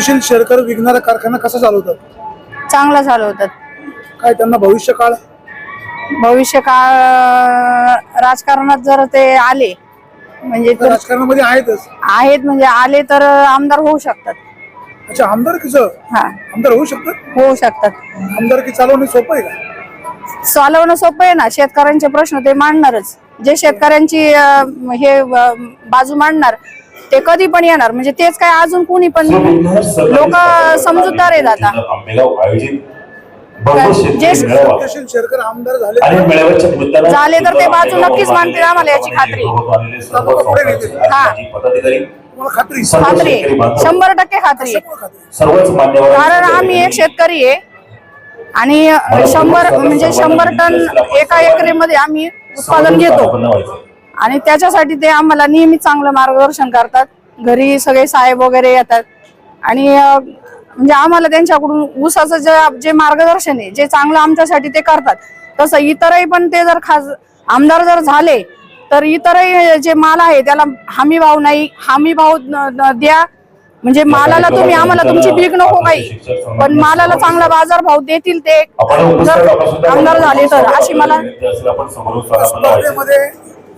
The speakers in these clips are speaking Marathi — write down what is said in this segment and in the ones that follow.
सत्यशील शेरकर विकणारा कारखाना कसा चालवतात? चांगलं चालवतात. काय त्यांना भविष्य काळ? भविष्य काळ राजकारणात जर ते आले म्हणजे तर राजकारणामध्ये आहेतच. आहेत म्हणजे आले तर आमदार होऊ शकतात. अच्छा आमदारकीचं हा. आमदार होऊ शकतात? होऊ शकतात. आमदारकी चालवणे सोपं आहे का? चालवणं सोपं आहे ना. शेतकऱ्यांचे प्रश्न ते मांडणारच. जे शेतकऱ्यांची अं, हे अं, बाजू मांडणार ते कधी पण येणार. म्हणजे तेच काय अजून कोणी पण लोक समजूतदार आहेत आता. झाले. तर ते बाजू नक्कीच मानतील आम्हाला याची खात्री. हा. खात्री शंभर टक्के खात्री. कारण आम्ही एक शेतकरी आहे. आणि शंभर म्हणजे शंभर टन एका एकरीमध्ये आम्ही उत्पादन घेतो. आणि त्याच्यासाठी ते आम्हाला नेहमी चांगलं मार्गदर्शन करतात. घरी सगळे साहेब वगैरे येतात. आणि म्हणजे आम्हाला त्यांच्याकडून ऊसाचं जे जे मार्गदर्शन आहे जे चांगलं आमच्यासाठी ते करतात. तसं इतरही पण ते जर खास आमदार जर झाले तर इतरही जे माल आहे त्याला हमी भाव नाही हमी भाव द्या. म्हणजे मालाला तुम्ही आम्हाला तुमची भीक नको काही. पण मालाला चांगला बाजार भाव देतील ते. जर आमदार झाले तर अशी मला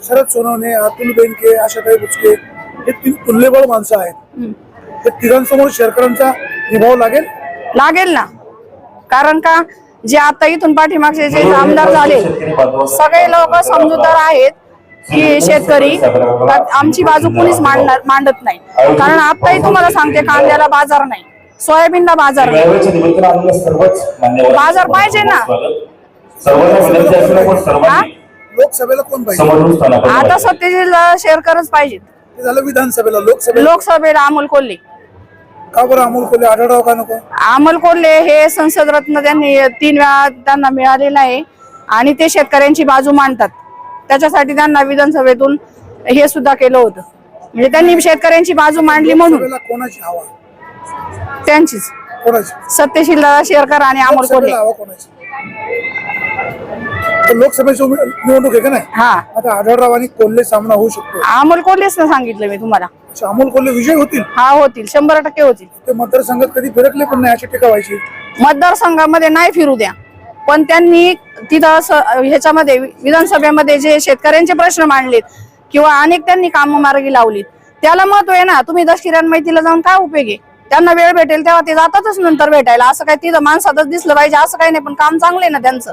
शरद सोनवणे अतुल बेनके आशाताई बुचके हे तीन तुल्यबळ माणसं आहेत. हे तिघांसमोर शेरकरांचा निभाव लागेल? लागेल ना. कारण का जे आता इथून पाठीमागचे जे आमदार झाले सगळे लोक समजूतदार आहेत की शेतकरी आमची बाजू कुणीच मांडणार मांडत नाही. कारण आताही तुम्हाला सांगते कांद्याला बाजार नाही सोयाबीनला बाजार नाही. बाजार पाहिजे ना. हा? लोकसभेला कोण पाहिजे? आता. सत्यशील शेअरकरच पाहिजेत. ते झालं विधानसभेला लोकसभेला? लोकसभेला अमोल कोल्हे. का बरं अमोल कोल्हे आढळराव का नको? अमोल कोल्हे हे संसद रत्न त्यांनी तीन वेळा त्यांना मिळालेलं आहे आणि ते शेतकऱ्यांची बाजू मांडतात. त्याच्यासाठी त्यांना विधानसभेतून हे सुद्धा केलं होतं. म्हणजे त्यांनी शेतकऱ्यांची बाजू मांडली म्हणून. लोकसभेला कोणाची हवा? त्यांचीच. कोणाची? सत्यशील शेरकर आणि अमोल कोल्हे. लोकसभेला हवा कोणाची? तर लोकसभेची उमे- निवडणूक आहे का नाही? हा. आता आढळराव आणि कोल्हे सामना होऊ शकतो. अमोल कोल्हेच ना सांगितलं मी तुम्हाला. अच्छा, अमोल कोल्हे विजय होतील? हा होतील. शंभर टक्के होतील. ते मतदारसंघात कधी फिरकले पण नाही अशी टीका व्हायची? मतदारसंघामध्ये नाही फिरू द्या. पण त्यांनी तिथं ह्याच्यामध्ये विधानसभेमध्ये जे शेतकऱ्यांचे प्रश्न मांडलेत किंवा अनेक त्यांनी कामं मार्गी लावलीत त्याला महत्त्व आहे ना. तुम्ही दशकिरण मैतीला जाऊन काय उपयोग आहे? त्यांना वेळ भेटेल तेव्हा ते जातातच नंतर भेटायला. असं काय तिथं माणसातच दिसलं पाहिजे असं काही नाही. पण काम चांगलं आहे ना त्यांचं.